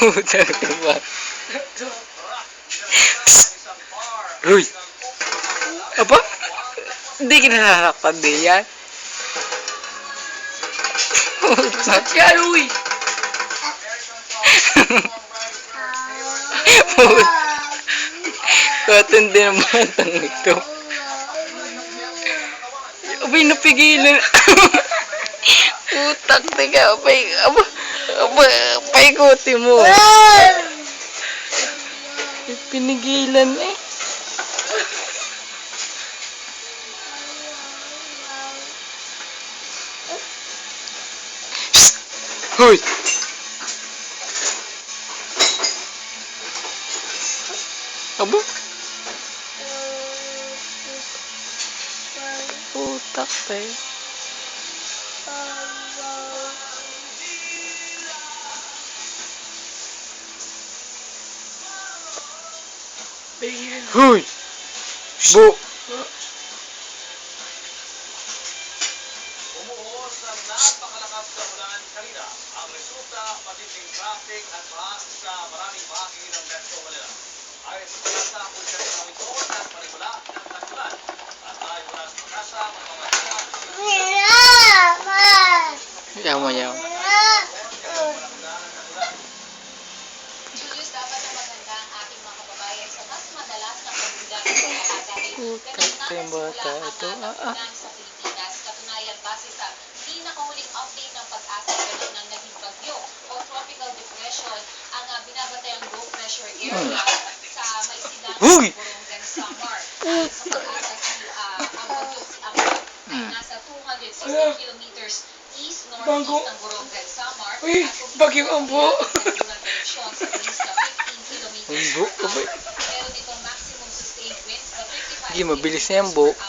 Puta ka ba? Uy! Apa? Hindi kinahakpan din yan. Puta. Yan, uy! Puta. Katindi ng batang ito. Abay, napigilan. Utak, teka. Abay, aba, aba, paikuti mo. Pinigilan eh. Hoy! Abo? Tá feio. Ruim. Bo. Umuusad na pakalakas sa a resulta, Puta, ganun na yung bata ang ito. mga Ah, ah. sa sa pinakahuling update ng pag-asa ganun ng naging bagyo o tropical depression ang uh, binabatayang low pressure area sa maisilang Uy! Borongan, Samar. Sa pag-asa, si, nasa 260 kilometers east northeast Bangko. ng Borongan, Samar. Uy, at kung bagyo ang buo. Nagdulang direksyon sa bilis na 15 kilometers Ang buo, per abay. hour. Meron itong maximum sustained winds na 55 Hindi, mabilis na yan, kilometers buo. per